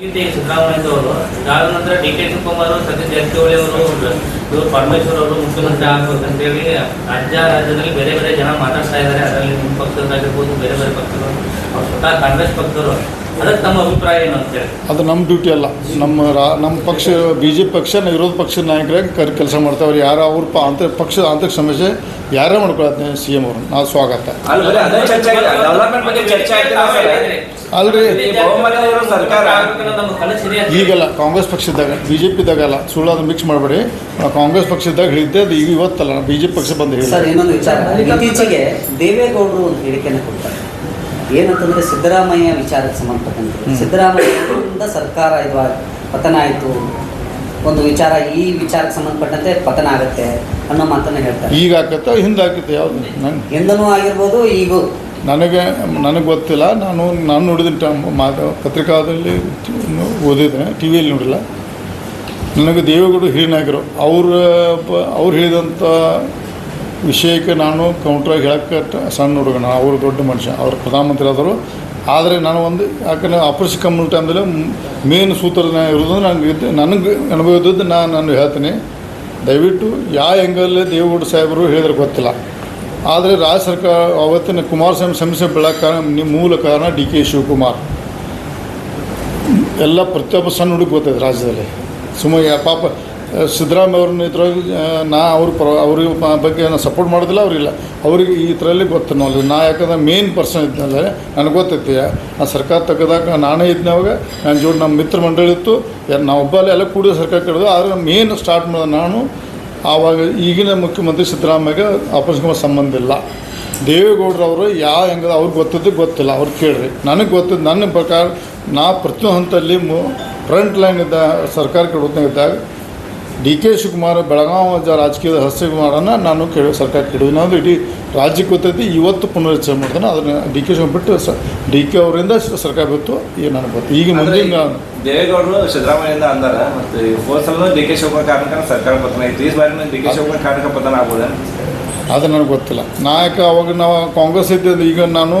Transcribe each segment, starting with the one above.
T ಸಿದ್ದರಾಮಯ್ಯದವರು ಇದಾದ ನಂತರ ಡಿ ಕೆ ಶಿವಕುಮಾರ್ ಸತೀಶ್ ಜಾರಕಿಹೊಳಿ ಅವರು, ಇವರು ಪರಮೇಶ್ವರ್ ಅವರು, ಮುಖ್ಯಮಂತ್ರಿ ಆಗ್ಬೇಕು ಅಂತೇಳಿ ರಾಜ್ಯ, ರಾಜ್ಯದಲ್ಲಿ ಬೇರೆ ಬೇರೆ ಜನ ಮಾತಾಡ್ತಾ ಇದ್ದಾರೆ. ಅದರಲ್ಲಿ ನಿಮ್ಮ ಪಕ್ಷದಾಗಿರ್ಬೋದು ಬೇರೆ ಬೇರೆ ಪಕ್ಷಗಳು ಅವ್ರು ಸ್ವತಃ ಕಾಂಗ್ರೆಸ್ ಪಕ್ಷದವರು. ಅದು ನಮ್ಮ ಡ್ಯೂಟಿ ಅಲ್ಲ. ನಮ್ಮ ರಾ ನಮ್ಮ ಪಕ್ಷ ಬಿ ಜೆ ಪಿ ಪಕ್ಷ ವಿರೋಧ ಪಕ್ಷದ ನಾಯಕರಾಗಿ ಕರ್ ಕೆಲಸ ಮಾಡ್ತಾವ್ರು. ಯಾರು ಅವ್ರ ಪ ಆಂತರ ಪಕ್ಷದ ಆಂತರಿಕ ಸಮಸ್ಯೆ ಯಾರೇ ಮಾಡ್ಕೊಳತ್ತೆ ಸಿ ಎಂ ಅವರು ನಾವು ಸ್ವಾಗತ. ಅಲ್ಲಿ ಬರೀ ಅದೇ ಚರ್ಚೆ ಆಗಿದೆ. ಡೆವಲಪ್ಮೆಂಟ್ ಬಗ್ಗೆ ಚರ್ಚೆ ಆಗ್ತಿಲ್ಲ ಅಲ್ರಿ. ಈಗಲ್ಲ ಕಾಂಗ್ರೆಸ್ ಪಕ್ಷದಾಗ ಬಿ ಜೆ ಪಿದಾಗ ಅಲ್ಲ ಸುಳ್ಳು ಅದು ಮಿಕ್ಸ್ ಮಾಡಬೇಡಿ ಕಾಂಗ್ರೆಸ್ ಪಕ್ಷದಾಗ ಹೇಳಿದ್ದೆ ಅದು ಈಗ ಇವತ್ತಲ್ಲ. ಬಿ ಜೆ ಪಿ ಪಕ್ಷ ಬಂದು ವಿಚಾರ. ಇತ್ತೀಚೆಗೆ ದೇವೇಗೌಡರು ಒಂದು ಹೇಳಿಕೆಯನ್ನು ಕೊಡ್ತಾರೆ. ಏನಂತಂದ್ರೆ ಸಿದ್ದರಾಮಯ್ಯ ವಿಚಾರಕ್ಕೆ ಸಂಬಂಧಪಟ್ಟಂತೆ. ಸಿದ್ದರಾಮಯ್ಯ ಸಿದ್ದರಾಮಯ್ಯದಿಂದ ಸರ್ಕಾರ ಇದು ಪತನ ಆಯಿತು. ಒಂದು ವಿಚಾರ ಈ ವಿಚಾರಕ್ಕೆ ಸಂಬಂಧಪಟ್ಟಂತೆ ಪತನ ಆಗುತ್ತೆ ಅನ್ನೋ ಮಾತನ್ನ ಹೇಳ್ತಾರೆ. ಈಗ ಆಗುತ್ತೆ ಹಿಂದೆ ಯಾವುದು? ನಂಗೆ ಎಂದನೂ ಆಗಿರ್ಬೋದು ಈಗ. ನನಗೆ ನನಗೆ ಗೊತ್ತಿಲ್ಲ. ನಾನು ನಾನು ನೋಡಿದ್ದೀನಿ ಟ ಮಾತು ಪತ್ರಿಕಾದಲ್ಲಿ ಓದಿದ್ದೇನೆ ಟಿ ವಿಯಲ್ಲಿ ನೋಡಿಲ್ಲ. ನನಗೆ ದೇವೇಗೌಡರು ಹಿರಿನಾಯಕರು ಅವರು ಅವ್ರು ಹೇಳಿದಂಥ ವಿಷಯಕ್ಕೆ ನಾನು ಕೌಂಟ್ರಾಗಿ ಹೇಳಕ್ಕೆ ಸಣ್ಣ ಹುಡುಗ ನಾನು ಅವರು ದೊಡ್ಡ ಮನುಷ್ಯ, ಅವರು ಪ್ರಧಾನಮಂತ್ರಿ ಆದರು ಆದರೆ ನಾನು ಒಂದು, ಯಾಕಂದರೆ ಆಪರೇಷನ್ ಟೈಮ್ದಲ್ಲಿ ಮೇನ್ ಸೂತ್ರನ ಇರೋದು ನನಗೆ ನನಗೆ ಅನುಭವ ಇದ್ದದ್ದು ನಾನು ನಾನು ಹೇಳ್ತೀನಿ. ದಯವಿಟ್ಟು ಯಾವ ಹೆಂಗಲ್ಲೇ ದೇವೇಗೌಡ ಸಾಹೇಬರು ಹೇಳಿದ್ರೆ ಗೊತ್ತಿಲ್ಲ. ಆದರೆ ರಾಜ್ಯ ಸರ್ಕಾರ ಅವತ್ತಿನ ಕುಮಾರಸ್ವಾಮಿ ಸಮಸ್ಯೆ ಬೆಳಕ ಮೂಲ ಕಾರಣ ಡಿ ಕೆ ಶಿವಕುಮಾರ್. ಎಲ್ಲ ಪ್ರತಿಯೊಬ್ಬ ಸಣ್ಣ ಹುಡುಗ ಗೊತ್ತಾಯ್ತು ರಾಜ್ಯದಲ್ಲಿ. ಸುಮ್ಮನೆ ಪಾಪ ಸಿದ್ದರಾಮಯ್ಯ ಅವ್ರನ್ನ ಇದ್ರಾಗ ನಾ ಅವ್ರ ಪ್ರ ಅವ್ರಿಗೆ ಬಗ್ಗೆ ನಾನು ಸಪೋರ್ಟ್ ಮಾಡೋದಿಲ್ಲ, ಅವರಿಲ್ಲ. ಅವ್ರಿಗೆ ಈ ಥರಲ್ಲಿ ಗೊತ್ತು ನೋಡಿ. ನಾ ಯಾಕಂದ್ರೆ ಮೇನ್ ಪರ್ಸನ್ ಇದ್ನಲ್ಲ ನನಗೆ ಗೊತ್ತೈತಿ, ಆ ಸರ್ಕಾರ ತೆಗೆದಾಗ ನಾನೇ ಇದ್ನವಾಗ ನನ್ನ ಜೋಡಿ ನಮ್ಮ ಮಿತ್ರ ಮಂಡಳಿ ಇತ್ತು ನಾವು ಒಬ್ಬಲ್ಲಿ ಎಲ್ಲ ಕೂಡಿ ಸರ್ಕಾರ ಕೆಡೋದು, ಆದರೆ ಮೇನ್ ಸ್ಟಾರ್ಟ್ ಮಾಡಿದ ನಾನು, ಆವಾಗ ಈಗಿನ ಮುಖ್ಯಮಂತ್ರಿ ಸಿದ್ದರಾಮಯ್ಯಗೆ ಆಪರೇಷನ್ಗೆ ಸಂಬಂಧ ಇಲ್ಲ. ದೇವೇಗೌಡರವರು ಯಾವ ಹೆಂಗದ ಅವ್ರಿಗೆ ಗೊತ್ತದ್ದು ಗೊತ್ತಿಲ್ಲ, ಅವ್ರು ಕೇಳ್ರಿ. ನನಗೆ ಗೊತ್ತಿದ್ದು ನನ್ನ ಪ್ರಕಾರ ನಾ ಪ್ರತಿಯೊಂದು ಹಂತದಲ್ಲಿ ಮು ಫ್ರಂಟ್ ಲೈನ್ ಇದ್ದ ಸರ್ಕಾರ ಕೆಡೋತ್ನಾಗ ಇದ್ದಾಗ ಡಿ ಕೆ ಶಿವಕುಮಾರ್ ಬೆಳಗಾವಿ ಜ ರಾಜಕೀಯದ ಹಸ್ತಕುಮಾರನ್ನು ನಾನು ಕೇಳಿ ಸರ್ಕಾರ ಕೇಳಿದ್ವಿ. ನಾವು ಇಡೀ ರಾಜ್ಯಕ್ಕೆ ಗೊತ್ತೈತಿ ಇವತ್ತು ಪುನರ್ಚನೆ ಮಾಡ್ತಾನೆ ಅದನ್ನು ಡಿ ಕೆ ಶಿವಕುಮಾರ್ ಬಿಟ್ಟು ಸ ಡಿ ಕೆ ಅವರಿಂದ ಸರ್ಕಾರ ಬಿತ್ತು. ಈಗ ನನಗೆ ಗೊತ್ತು. ಈಗ ಮುಂದೆ ಮುಂದಿನ ದೇವೇಗೌಡರು ಸಿದ್ದರಾಮಯ್ಯಿಂದ ಅಂದಾರ ಮತ್ತು ಹೋದ ಸಲ ಡಿ ಕೆ ಶಿವಕುಮಾರ್ ಕಾರಣಕ್ಕೆ ಸರ್ಕಾರ ಪತನ ಆಯ್ತು. ಈ ಬಾರಿ ಡಿ ಕೆ ಶಿವಕುಮಾರ್ ಕಾರಣಕ್ಕೆ ಪತನ ಆಗ್ಬೋದ ಅದು ನನಗೆ ಗೊತ್ತಿಲ್ಲ. ನಾಯಕ ಅವಾಗ ನಾವು ಕಾಂಗ್ರೆಸ್ ಇದ್ದಿದ್ದು ಈಗ ನಾನು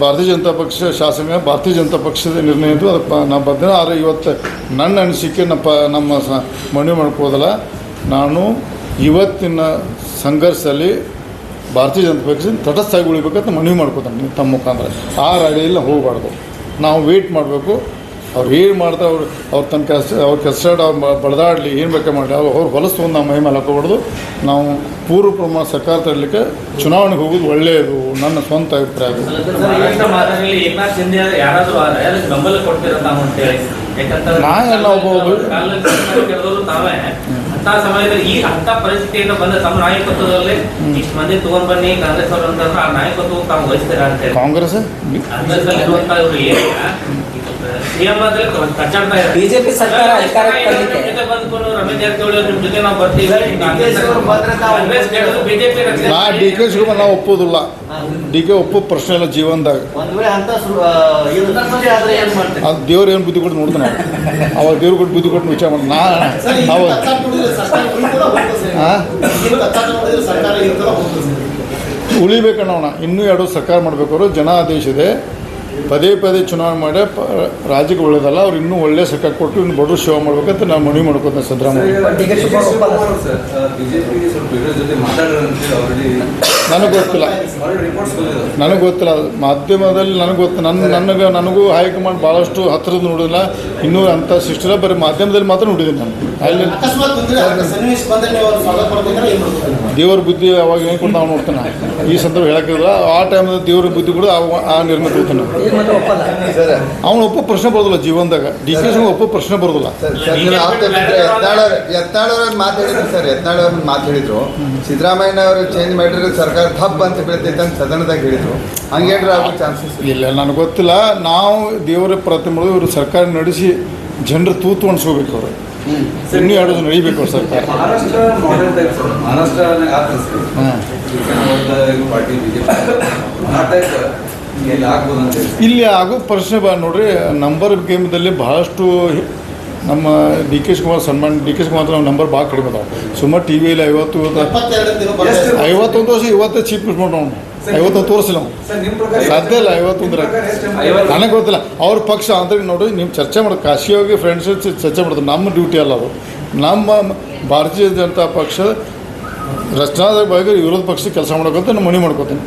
ಭಾರತೀಯ ಜನತಾ ಪಕ್ಷ ಶಾಸನ ಭಾರತೀಯ ಜನತಾ ಪಕ್ಷದ ನಿರ್ಣಯ ಇದ್ದು ಅದಕ್ಕೆ ಪ- ನಾ ಬದ್ಧ ಆದರೆ ಇವತ್ತು ನನ್ನ ಅನಿಸಿಕೆ ನಮ್ಮ ಪ ನಮ್ಮ ಸ ಮನವಿ ಮಾಡ್ಕೋದಲ್ಲ ನಾನು ಇವತ್ತಿನ ಸಂಘರ್ಷದಲ್ಲಿ ಭಾರತೀಯ ಜನತಾ ಪಕ್ಷ ತಟಸ್ಥಾಗಿ ಉಳಿಬೇಕಂತ ಮನವಿ ಮಾಡ್ಕೋತಾನೆ ನೀವು ತಮ್ಮ ಮುಖಾಂತರ. ಆ ರಾಡಿಯಲ್ಲಿ ಹೋಗಬಾರ್ದು. ನಾವು ವೇಟ್ ಮಾಡಬೇಕು. ಅವ್ರು ಏನು ಮಾಡ್ತಾರೆ ಅವ್ರು ಅವ್ರು ತನ್ನ ಕೆಲಸ ಅವ್ರ ಕೆಲಸ ಬಡದಾಡಲಿ ಏನು ಬೇಕಾ ಮಾಡಲಿ ಅವ್ರು ಅವ್ರು ಹೊಲಸು ಒಂದು ನಾವು ಮೈ ಮೇಲೆ ಹಾಕೋಬಾರ್ದು. ನಾವು ಪೂರ್ವ ಪ್ರಮಾಣ ಸರ್ಕಾರ ತರಲಿಕ್ಕೆ ಚುನಾವಣೆಗೆ ಹೋಗೋದು ಒಳ್ಳೆಯದು ನನ್ನ ಸ್ವಂತ ಅಭಿಪ್ರಾಯ. ನಾನೆಲ್ಲ ಒಬ್ಬ- ಅಂತ ಈ ಅಂತ ಪರಿಸ್ಥಿತಿಯಿಂದ ಬಂದ ತಮ್ಮ ನಾಯಕತ್ವದಲ್ಲಿ ಇಷ್ಟು ಮಂದಿ ತಗೊಂಡ್ ಬನ್ನಿ ಕಾಂಗ್ರೆಸ್ ಅವರು ಅಂತಂದ್ರೆ ಆ ನಾಯಕತ್ವ ತಾವು ವಹಿಸ್ತೀರಾ ಅಂತೇಳಿ ಕಾಂಗ್ರೆಸ್? ಕಚ್ಚಾಡ್ತಾ ಇದ್ದಾರೆ ಬಿಜೆಪಿ ಸರ್ಕಾರ ಅಧಿಕಾರಕ್ಕೆ ಬರ್ಲಿಕ್ಕೆ ಜೊತೆ ಬಂದ್ಕೊಂಡು ರಮೇಶ್ ಜಾರಕಿಹೊಳಿ ಅವ್ರ ನಿಮ್ ಜೊತೆ ನಾವು ಬರ್ತೀವಿ. ಕಾಂಗ್ರೆಸ್ ಅವರು ಬಂದ್ರೆ ನಾವು ಬಿಜೆಪಿ ನಾ ಡಿ ಕೆ ಶಿವಕುಮಾರ್ ನಾವು ಒಪ್ಪೋದಿಲ್ಲ. ಡಿ ಕೆ ಒಪ್ಪೋ ಪ್ರಶ್ನೆ ಇಲ್ಲ ಜೀವನದಾಗ. ಅದು ದೇವ್ರು ಏನು ಬುದ್ಧಿ ಕೊಟ್ಟು ನೋಡ್ತಾನೆ. ಅವಾಗ ದೇವ್ರು ಕೊಟ್ಟು ಬುದ್ಧಿ ಕೊಟ್ಟು ವಿಚಾರ ಮಾಡಿ ನಾ ನಾವು ಹಾಂ ಉಳಿಬೇಕನ್ನೋಣ ಇನ್ನೂ ಎರಡು ಸರ್ಕಾರ ಮಾಡಬೇಕು. ಅವರು ಜನಾದೇಶ ಇದೆ. ಪದೇ ಪದೇ ಚುನಾವಣೆ ಮಾಡಿ ಪ ರಾಜ್ಯಕ್ಕೆ ಒಳ್ಳೇದಲ್ಲ ಅವ್ರು ಇನ್ನೂ ಒಳ್ಳೆ ಸರ್ಕಾರ ಕೊಟ್ಟು ಇನ್ನು ಬಡವರು ಸೇವೆ ಮಾಡ್ಬೇಕಂತ ನಾನು ಮನವಿ ಮಾಡ್ಕೊತೇನೆ ಸಿದ್ದರಾಮಯ್ಯ. ನನಗೆ ಗೊತ್ತಿಲ್ಲ. ನನಗೆ ಗೊತ್ತಿಲ್ಲ. ಮಾಧ್ಯಮದಲ್ಲಿ ನನಗೆ ಗೊತ್ತು ನನ್ನ ನನಗೆ ನನಗೂ ಹೈಕಮಾಂಡ್ ಭಾಳಷ್ಟು ಹತ್ತಿರದ ನೋಡಿಲ್ಲ. ಇನ್ನೂ ಅಂಥ ಸಿಸ್ಟರ ಬರೀ ಮಾಧ್ಯಮದಲ್ಲಿ ಮಾತ್ರ ನೋಡಿದ್ದೀನಿ ನಾನು. ಅಲ್ಲಿ ದೇವ್ರ ಬುದ್ಧಿ ಅವಾಗ ಏನು ಕೊಟ್ಟು ನಾವು ನೋಡ್ತಾನೆ ಈ ಸಂದರ್ಭ ಹೇಳಕ್ಕಿಲ್ಲ ಆ ಟೈಮಲ್ಲಿ ದೇವ್ರ ಬುದ್ಧಿ ಕೂಡ ಆ- ನಿರ್ಮಿತ ನಿರ್ಣಯ ಒಪ್ಪಲ್ಲ ಅವನು ಒಪ್ಪ ಪ್ರಶ್ನೆ ಬರೋದಿಲ್ಲ ಜೀವನದಾಗ. ಡಿ ಕೆ ಎಸ್ ಒಪ್ಪ ಪ್ರಶ್ನೆ ಬರೋದಿಲ್ಲ. ಯತ್ನಾಳವ್ರು ಯತ್ನಾಳವ್ರು ಮಾತಾಡಿದ್ರು ಸರ್. ಯತ್ನಾಳವ್ರು ಮಾತು ಹೇಳಿದ್ರು ಸಿದ್ದರಾಮಯ್ಯನವರು ಚೇಂಜ್ ಮಾಡಿದ್ರೆ ಸರ್ಕಾರ ಥಪ್ ಅಂತ ಬೀಳ್ತೈತೆ ಅಂತ ಸದನದಾಗ ಹೇಳಿದ್ರು. ಹಂಗೇನ್ರ ಆಗೋ ಚಾನ್ಸಸ್ ಇಲ್ಲ. ನನಗೆ ಗೊತ್ತಿಲ್ಲ. ನಾವು ದೇವರ ಪ್ರತಿಮೆ ಇವರು ಸರ್ಕಾರ ನಡೆಸಿ ಜನರು ತೂತು ಅನ್ಸ್ಕೋಬೇಕು ಅವರು. ಇನ್ನೂ ಎರಡು ಜನ ನಡಿಬೇಕು ಅವ್ರ ಸರ್ಕಾರ. Maharashtra model type sir. Maharashtra ಆತ ಸರ್. ಹಾಂ. ಪಾರ್ಟಿ ಬಿಜೆಪಿ ಆ ಟೈಪ್ ಇಲ್ಲಿ ಆಗೋ ಪ್ರಶ್ನೆ ಬಾ ನೋಡ್ರಿ ನಂಬರ್ ಗೇಮ್ದಲ್ಲಿ ಬಹಳಷ್ಟು ನಮ್ಮ ಡಿ ಕೆ ಶಿವಕುಮಾರ್ ಸನ್ಮಾನ್ ಡಿ ಕೆ ಶಿವಕುಮಾರ್ ನಮ್ಮ ನಂಬರ್ ಭಾಳ ಕಡಿಮೆ ಅದಾವೆ. ಸುಮಾರು ಟಿ ವಿಯಲ್ಲಿ ಐವತ್ತು ಐವತ್ತೊಂದು ವರ್ಷ ಇವತ್ತೇ ಚೀಪ್ ಯೂಸ್ ಮಾಡೋಣ ಐವತ್ತು ತೋರಿಸಿಲ್ಲ ನಾವು ಸಾಧ್ಯ ಇಲ್ಲ ಐವತ್ತೊಂದರ. ನನಗೆ ಗೊತ್ತಿಲ್ಲ ಅವ್ರ ಪಕ್ಷ ಅಂದ್ರೆ ನೋಡಿ ನೀವು ಚರ್ಚೆ ಮಾಡಿ ಕಾಶಿ ಹೋಗಿ ಫ್ರೆಂಡ್ಸ್ ಚರ್ಚೆ ಮಾಡೋದು ನಮ್ಮ ಡ್ಯೂಟಿ ಅಲ್ಲ ಅದು. ನಮ್ಮ ಭಾರತೀಯ ಜನತಾ ಪಕ್ಷ ರಚನಾದ ಬಗ್ಗೆ ವಿರೋಧ ಪಕ್ಷ ಕೆಲಸ ಮಾಡೋಕಂತ ನಾನು ಮನೆ ಮಾಡ್ಕೋತೀನಿ.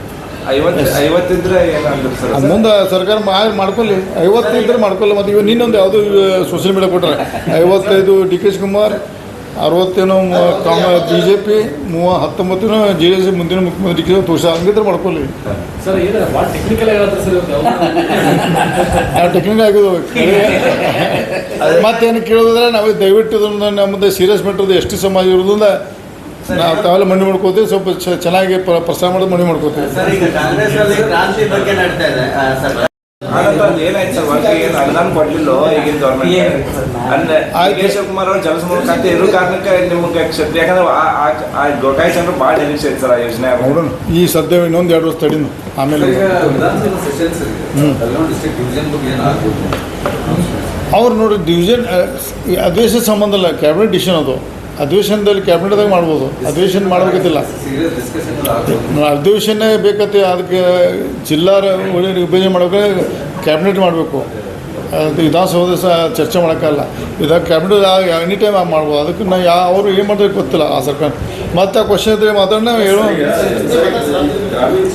ಐವತ್ತು ಐವತ್ತಿದ್ರೆ ಏನಂದ್ರೆ ಸರ್? ಅದು ಮುಂದೆ ಸರ್ಕಾರ ಮಾಡ್ಕೊಳ್ಳಿ. ಐವತ್ತು ಇದ್ರೆ ಮಾಡ್ಕೊಳ್ಳಿ. ಮತ್ತು ಇವಾಗ ನಿನ್ನೊಂದು ಯಾವುದು ಸೋಷಿಯಲ್ ಮೀಡಿಯಾ ಕೊಟ್ಟರೆ ಐವತ್ತೈದು ಡಿ ಕೆ ಶಿವಕುಮಾರ್ ಅರವತ್ತೇನೋ ಕಾಮ ಬಿ ಜೆ ಪಿ ಮೂವ ಹತ್ತೊಂಬತ್ತೇನೋ ಜೆ ಡಿ ಎಸ್ ಮುಂದಿನ ಮುಖ್ಯಮಂತ್ರಿ ಡಿ ಕೆ ತೋರ್ಸ ಹಂಗಿದ್ರೆ ಮಾಡ್ಕೊಳ್ಳಿ. ಸರ್ ಟೆಕ್ನಿಕಲ್ ಆಗಿದ್ದು ಮತ್ತೇನು ಕೇಳೋದ್ರೆ ನಾವು ದಯವಿಟ್ಟು ನಮ್ಮದೇ ಸೀರಿಯಸ್ ಮೆಟ್ರದ್ದು ಎಷ್ಟು ಟಿ ಸಮಾಜ ಇರೋದ್ರಿಂದ ನಾವು ತಾವೆಲ್ಲ ಮಣ್ಣು ಮಾಡ್ಕೋತೀವಿ ಸ್ವಲ್ಪ ಚ- ಚೆನ್ನಾಗಿ ಪ್ರ- ಪ್ರಸಾರ ಮಾಡೋದು ಮಣ್ಣು ಮಾಡ್ಕೋತೀವಿ. ಅಲ್ಲಿ? ಶಿವಕುಮಾರ್ ಅವ್ರು ಖಾತೆ ಇರೋ ಕಾರಣಕ್ಕೆ ನಿಮ್ಗೆ ಕ್ಷೇತ್ರ ಯಾಕಂದ್ರೆ ಗೋಕಾಯಿ ಭಾಳ ನಿರೀಕ್ಷೆ ಐತೆ ಸರ್ ಆ ಯೋಜನೆ ನೋಡೋಣ. ಈ ಸದ್ಯ ಇನ್ನೊಂದು ಎರಡು ವರ್ಷ ತಡೀನು. ಆಮೇಲೆ ಅವ್ರು ನೋಡಿ ಡಿವಿಷನ್ ಈ ಸಂಬಂಧ ಇಲ್ಲ ಕ್ಯಾಬಿನೆಟ್ ಡಿಸಿಷನ್ ಅದು. ಅಧಿವೇಶನದಲ್ಲಿ ಕ್ಯಾಬಿನೆಟ್ದಾಗ ಮಾಡ್ಬೋದು. ಅಧಿವೇಶನ ಮಾಡಬೇಕಿಲ್ಲ ಅಧಿವೇಶನೇ ಬೇಕತ್ತೆ ಅದಕ್ಕೆ ಜಿಲ್ಲಾ ವಿಭಜನೆ ಮಾಡಬೇಕು ಕ್ಯಾಬಿನೆಟ್ ಮಾಡಬೇಕು. ಅದು ವಿಧಾನಸೌಧ ಸಹ ಚರ್ಚೆ ಮಾಡೋಕ್ಕಲ್ಲ ಇದಾಗ ಕ್ಯಾಬಿನೆಟ್ ಎನಿ ಟೈಮ್ ಮಾಡ್ಬೋದು. ಅದಕ್ಕೆ ನಾ ಯಾವ ಅವರು ಏನು ಮಾಡಬೇಕು ಗೊತ್ತಿಲ್ಲ ಆ ಸರ್ಕಾರ. ಮತ್ತೆ ಆ ಕ್ವಶನ್ ಹೇಳೋ. ಇದ್ದೀರಿ ಇರುತ್ತೆ ಗ್ರಾಮೀಣ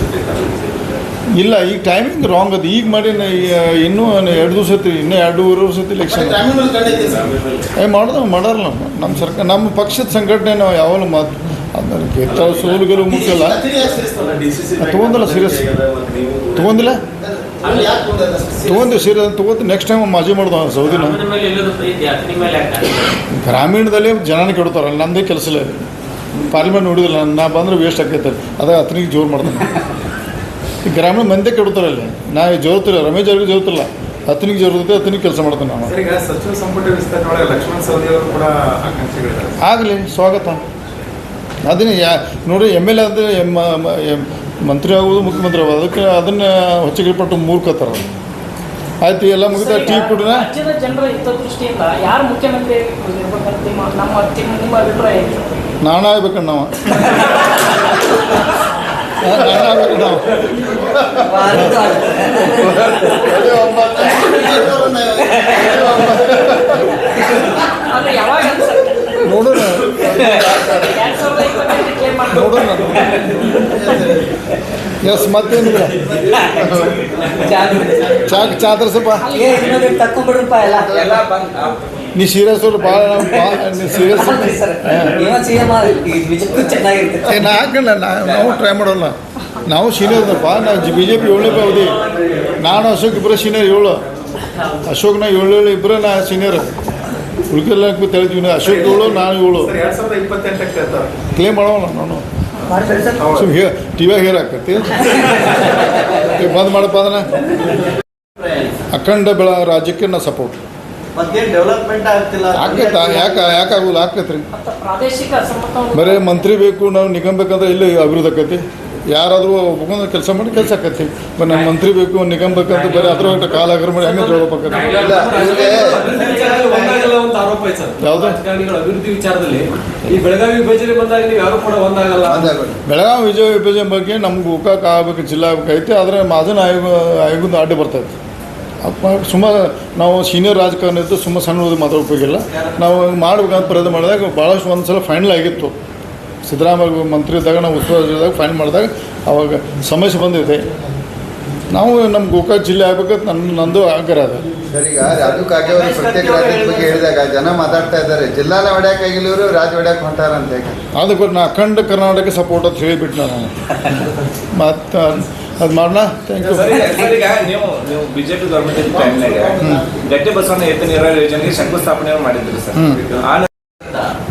ಕ್ಷೇತ್ರದಲ್ಲಿ. ಇಲ್ಲ ಈಗ ಟೈಮಿಂಗ್ ರಾಂಗ್ ಅದು. ಈಗ ಮಾಡಿ ಇನ್ನೂ ಎರಡು ದಿವಸ ಐತಿ ಇನ್ನೂ ಎರಡೂವರೆ ವರ್ಷ ಐತಿ ಕಂಡೈತೆ ಏ ಮಾಡೋದು ಮಾಡಲ್ಲ ನಮ್ಮ ಸರ್ಕಾರ ನಮ್ಮ ಪಕ್ಷದ ಸಂಘಟನೆ ನಾವು ಯಾವಾಗಲೂ ಮಾತು ಅದನ್ನು ಕೆತ್ತ ಸೋಲುಗಳು ಮುಖ್ಯ ಅಲ್ಲ. ಅತಿಥಿ ಯಾಕೆ ಸೇರಿಸ್ತಾರೆ? ಅಲ್ಲ, DCC ತಗೊಂಡಲ್ಲ serious. ಆಗ್ಯದ, ಮತ್ತೆ ನೀವು? ತಗೊಂಡಿಲ್ಲ? ಅಲ್ಲಿ ಯಾಕೆ ತೊಂದ್ರೆ ಇಲ್ಲ? ತೊಗೊಂಡು ಸೀರಿಯಸ್ ತೊಗೊಂಡು ನೆಕ್ಸ್ಟ್ ಟೈಮ್ ಮಾಜಿ ಮಾಡ್ದ ಸೌದಿನ. ಗ್ರಾಮೀಣದಲ್ಲಿ ಜನನ ಕೆಡ್ತಾರಲ್ಲ ನಮ್ಮದೇ ಕೆಲಸ ಇಲ್ಲ. ಪಾರ್ಲಿಮೆಂಟ್ ನೋಡಿದಿಲ್ಲ ನಾ ಬಂದ್ರೆ ವೇಸ್ಟ್ ಆಕೈತೆ ಅದೇ ಅತನಿಗೆ ಜೋರು ಮಾಡ್ತಾನೆ. ಗ್ರಾಮೀಣ ಮಂದಿ ಕೆಡ್ತಾರಲ್ಲಿ. ನಾವು ಜೋರುತ್ತಿಲ್ಲ ರಮೇಶ್ ಅವ್ರಿಗೆ ಜೋರುತ್ತಿಲ್ಲ ಅತನಿಗೆ ಜೋರುತ್ತೆ ಅತನಿಗೆ ಕೆಲಸ ಮಾಡ್ತಾನೆ ಈಗ ಸಚಿವ ಸಂಪುಟ ವಿಸ್ತರಣೆ ಲಕ್ಷ್ಮಣ ಸವದಿ ಅವರು ಕೂಡ ಆಕಾಂಕ್ಷಿಗಳಿದ್ದಾರೆ. ಆಗಲಿ ಸ್ವಾಗತ. ಅದನ್ನೇ ಯಾ ನೋಡಿ ಎಂ ಎಲ್ ಎ ಅಂದರೆ ಎಂ ಮಂತ್ರಿ ಆಗೋದು ಮುಖ್ಯಮಂತ್ರಿ ಆಗೋದು ಅದಕ್ಕೆ ಅದನ್ನು ಹೊಚ್ಚಿಗೆ ಪಟ್ಟು ಮೂರ್ಖತ್ತಾರ ಆಯ್ತು ಎಲ್ಲ ಮುಗಿದ ಟೀ ಕುಡ್ರ ರಾಜ್ಯದ ಜನರ ಹಿತದೃಷ್ಟಿಯಿಂದ ಯಾರು ಮುಖ್ಯಮಂತ್ರಿ ಇರ್ಬೇಕಂತ ನಮ್ಮ ನಿಮ್ಮ ಅಭಿಪ್ರಾಯ ಏನು? ನೋಡೋಣ? ನೋಡೋಣ ಎಸ್ ಮತ್ತೇನಿಲ್ಲ ಚಾಕ್ ಚಾದ್ರಸಪ್ಪ ತಕ್ಕೊಂಬಿಡ್ರಪ್ಪ ಎಲ್ಲ ಎಲ್ಲ ಬಂದ್ ನೀ ಸೀರಿಯಸ್ ಅವ್ರು ಭಾಳ ನೀ ಸೀರಿಯಸ್ ನಾ ಹಾಕಲ್ಲ ನಾ ನಾವು ಟ್ರೈ ಮಾಡೋಲ್ಲ. ನಾವು ಸೀನಿಯರ್ದಪ್ಪ ನಾವು ಬಿ ಜೆ ಪಿ ಏಳನೇ ಅವಧಿ ನಾನು ಅಶೋಕ್ ಇಬ್ಬರೇ ಸೀನಿಯರ್ ಏಳು. ಅಶೋಕ್ನ ಏಳು ಏಳು ಇಬ್ಬರೇ ನಾ ಸೀನಿಯರ್ ಉಳ್ಕೆಲ್ಲ ತೆಳಿತೀವಿ ಅಶೋಕ್ ಏಳು ನಾನು ಏಳು. ಕ್ಲೇಮ್ ಮಾಡೋಣ ನಾನು. ಸುಮ್ ಹೇ ಟಿ ವ್ಯಾಗ ಹೇರ್ ಹಾಕತ್ತಿ ಬಂದ್ ಮಾಡಪ್ಪ ಅದನ್ನ ಅಖಂಡ ಬೆಳ ರಾಜ್ಯಕ್ಕೆ ನಾ ಸಪೋರ್ಟ್ ಡೆವಲಪ್ಮೆಂಟ್ ಆಗ್ತಿಲ್ಲ ಯಾಕೆ ಬರೀ ಮಂತ್ರಿ ಬೇಕು ನಾವು ನಿಗಮ ಬೇಕಂದ್ರೆ ಇಲ್ಲಿ ಅಭಿವೃದ್ಧಿ ಆಕೈತಿ ಯಾರಾದರೂ ಕೆಲಸ ಮಾಡಿ ಕೆಲಸ ಆಕೈತಿ ಬಟ್ ನಮ್ಮ ಮಂತ್ರಿ ಬೇಕು ನಿಗಮ ಬೇಕಂತ ಬರೀ ಅದ್ರ ಕಾಲ ಆಗ್ರ ಮಾಡಿ ಹೆಂಗೆ ಡೆವಲಪ್ ಆಕೈತಿ ಯಾವ್ದು? ಅಭಿವೃದ್ಧಿ ವಿಚಾರದಲ್ಲಿ ಈ ಬೆಳಗಾವಿ ವಿಭಜನೆ ಬಂದಾಗ ನೀವು ಯಾರು ಕೂಡ ಒಂದಾಗಲ್ಲ. ಬೆಳಗಾವಿ ವಿಜಯ ವಿಭಜನೆ ಬಗ್ಗೆ ನಮ್ಗೆ ಗೋಕಾಕ್ ಆಗಬೇಕು ಜಿಲ್ಲಾ ಆಗ್ಬೇಕೈತಿ ಆದರೆ ಮಾದನ ಆಯೋಗ ಆಯೋಗದ ಅಡ್ಡಿ ಬರ್ತೈತಿ ಸುಮ್ಮ ನಾವು ಸೀನಿಯರ್ ರಾಜಕಾರಣ ಇದ್ದು ಸುಮ್ಮ ಸಣ್ಣ ಮಾತ್ರ ಉಪಯೋಗಿಲ್ಲ ನಾವು ಮಾಡ್ಬೇಕಂತ ಪ್ರಯತ್ನ ಮಾಡಿದಾಗ ಭಾಳಷ್ಟು ಒಂದು ಸಲ ಫೈನಲ್ ಆಗಿತ್ತು. ಸಿದ್ದರಾಮಯ್ಯ ಮಂತ್ರಿ ಇದ್ದಾಗ ನಾವು ಉತ್ತರದಾಗ ಫೈನ್ ಮಾಡಿದಾಗ ಅವಾಗ ಸಮಸ್ಯೆ ಬಂದಿದೆ. ನಾವು ನಮ್ಮ ಗೋಕಾಕ್ ಜಿಲ್ಲೆ ಆಗ್ಬೇಕಂತ ನನ್ನ ನಂದು ಆಗ್ರಹ ಅದು. ಈಗ ರಾಜು ಕಾಗೆ ಅವರು ಪ್ರತ್ಯೇಕ ರಾಜ್ಯದ ಬಗ್ಗೆ ಹೇಳಿದಾಗ ಜನ ಮಾತಾಡ್ತಾ ಇದ್ದಾರೆ. ಜಿಲ್ಲಾನ ಹೊಡ್ಯಾಕಾಗಿಲ್ಲ ಇವರು ರಾಜ್ಯ ಹೊಡ್ಯಾಕ್ ಹೊಂಟಾರಂತೆ ಅದಕ್ಕೆ ನಾ ಅಖಂಡ ಕರ್ನಾಟಕ ಸಪೋರ್ಟ್ ಅಂತ ಹೇಳಿಬಿಟ್ಟು ನಾನು. ಮತ್ತು ಅದು ಮಾಡೋಣ ಥ್ಯಾಂಕ್ ಯು ಸರಿ ಈಗ ನೀವು ನೀವು ಬಿಜೆಪಿ ಗೌರ್ಮೆಂಟ್ ಟೈಮ್ನಾಗ ಗಟ್ಟಿ ಬಸವಣ್ಣ ಎತ್ತ ನೀರಾವರಿ ಯೋಜನೆಗೆ ಶಂಕುಸ್ಥಾಪನೆ ಮಾಡಿದ್ರಿ ಸರ್.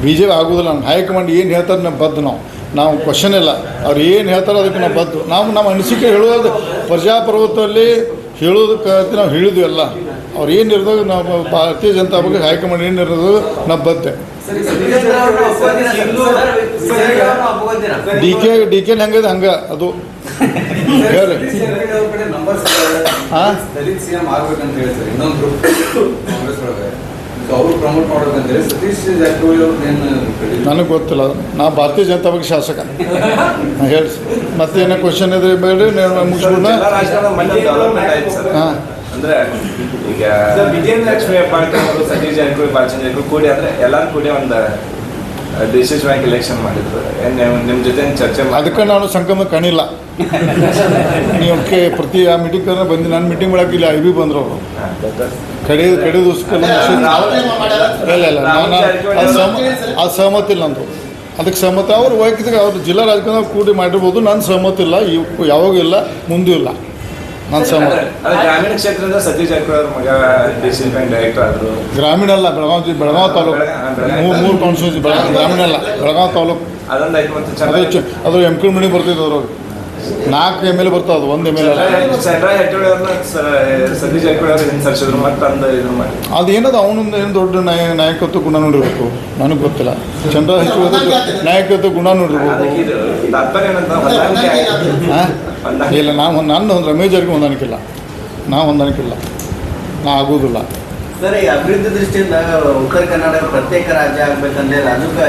ಬಿ ಜೆ ಪಿ ಆಗೋದಿಲ್ಲ ನಮ್ಮ ಹೈಕಮಾಂಡ್ ಏನು ಹೇಳ್ತಾರೆ ನಾವು ಬದ್ದು ನಾವು. ನಾವು ಕ್ವಶನ್ ಇಲ್ಲ. ಅವ್ರು ಏನು ಹೇಳ್ತಾರೆ ಅದಕ್ಕೆ ನಾವು ಬದ್ದು. ನಾವು ನಮ್ಮ ಅನಿಸಿಕೆ ಹೇಳೋದು ಪ್ರಜಾಪ್ರಭುತ್ವದಲ್ಲಿ ಹೇಳೋದಕ್ಕೆ ನಾವು ಹೇಳಿದ್ವಿ ಎಲ್ಲ ಅವ್ರು ಏನು ಇರೋದು ನಾವು ಭಾರತೀಯ ಜನತಾ ಬಗ್ಗೆ ಹೈಕಮಾಂಡ್ ಏನು ಇರೋದು ನಾವು ಬದ್ದೆ. ಡಿ ಕೆ ಡಿ ಕೆ ಹೆಂಗದ ಹಂಗೆ. ಅದು ನನಗೆ ಗೊತ್ತಿಲ್ಲ. ನಾ ಭಾರತೀಯ ಜನತಾ ಪಕ್ಷ ಶಾಸಕ. ಹೇಳಿ ಮತ್ತೇನೋ ಕ್ವಶನ್ ಇದ್ರೆ ಬೇಡ್ರಿ ನೀವು ಮುಗಿಸ್ಬಿಡ ಹಾಂ. ಅಂದ್ರೆ ಈಗ ವಿಜಯಲಕ್ಷ್ಮಿ ಲಕ್ಷ್ಮಿ ಅವರು ಸತೀಶ್ ಜಾರಕಿಹೊಳಿ ಬಾಲಚಂದ್ರ ಜಾರಕಿಹೊಳಿ ಕೂಡಿ ಅಂದ್ರೆ ಎಲ್ಲಾರು ಕೂಡಿ ಒಂದು ವಿಶೇಷವಾಗಿ ಎಲೆಕ್ಷನ್ ಮಾಡಿದ್ರು. ನಿಮ್ಮ ನಿಮ್ ಜೊತೆ ಚರ್ಚೆ ಮಾಡಿ ಅದಕ್ಕೆ ನಾನು ಸಂಕಮ ಕಾಣಿಲ್ಲ ನೀವು ಪ್ರತಿ ಆ ಮೀಟಿಂಗ್ ಬಂದು ನಾನು ಮೀಟಿಂಗ್ ಮಾಡಕ್ಕೆ ಇಲ್ಲಿ ಐ ಬಿ ಬಂದರು ಅವರು ಕಡೆ ಕಡೆ ದಿವ್ಸಕ್ಕೆಲ್ಲ ಇಲ್ಲ ಇಲ್ಲ ನಾನು ಆ ಸಹಮತಿ ಇಲ್ಲ ನಂದು ಅದಕ್ಕೆ ಸಹಮತ ಅವರು ವೈಯಕ್ತಿಕ ಅವ್ರು ಜಿಲ್ಲಾ ರಾಜಕೀಯ ಕೂಡಿ ಮಾಡಿರ್ಬೋದು ನಾನು ಸಹಮತಿ ಇಲ್ಲ ಇವು ಯಾವಾಗೂ ಇಲ್ಲ ಮುಂದೂ ಇಲ್ಲ. ನನ್ನ ಸಹಮತ ಗ್ರಾಮೀಣ ಕ್ಷೇತ್ರದ ಸತೀಶ್ ಜಾರಕಿಹೊಳಿ ಮಗ ಡಿ ಸಿ ಬ್ಯಾಂಕ್ ಡೈರೆಕ್ಟರ್ ಆದ್ರು ಗ್ರಾಮೀಣ ಅಲ್ಲ ಬೆಳಗಾವಿ ಜಿ- ಬೆಳಗಾವಿ ತಾಲೂಕು ಮೂರು ಮೂರು ಕಾನ್ಸ್ಟಿಟ್ಯೂನ್ಸಿ ಬೆಳಗಾವಿ ಗ್ರಾಮೀಣ ಅಲ್ಲ ಬೆಳಗಾವ್ ತಾಲೂಕು. ಅದೊಂದು ಐದು ಮತ್ತೆ ಅದು ಚೆನ್ನಾಗಿ. ಅದು ಎಂ ಕೆ ಮಣಿ ಬರ್ತಿದ್ದು ಅದ್ರೊಳಗೆ. ನಾಲ್ಕು ಎಂ ಎಲ್ ಬರ್ತಾವೆ ಅದು ಒಂದು ಎಂ ಎಲ್ ಅಲ್ಲ. ಚಂದ್ರರಾಜ್ ಹೆಟ್ಟೋಳಿ ಅವ್ರನ್ನ ಸ- ಸತೀಶ್ ಜಾರಕಿಹೊಳಿ ಅವ್ರು ಮತ್ತೆ ಅಂದ ಇದು ಮಾಡಿ ಅದೇನದು ಅವನೊಂದು ಏನು ದೊಡ್ಡ ನಾಯ ನಾಯಕತ್ವ ಗುಣ ನೋಡಿರ್ಬೇಕು? ನನಗೆ ಗೊತ್ತಿಲ್ಲ. ಚಂದ್ರ ಹೆಚ್ಚು ನಾಯಕತ್ವ ಗುಣ ನೋಡಿರ್ಬೇಕು. ಹಾಂ? ಇಲ್ಲ ನಾವು ನನ್ನ ಒಂದು ರಮೇಶ್ ಅವ್ರಿಗೆ ಹೊಂದಾಣಿಕಿಲ್ಲ ನಾವು ಹೊಂದಾಣಿಕಿಲ್ಲ ನಾ ಆಗೋದಿಲ್ಲ. ಸರಿ ಈ ಅಭಿವೃದ್ಧಿ ದೃಷ್ಟಿಯಿಂದ ಉತ್ತರ ಕರ್ನಾಟಕ ಪ್ರತ್ಯೇಕ ರಾಜ್ಯ ಆಗ್ಬೇಕಂದ್ರೆ ರಾಜಕೀಯ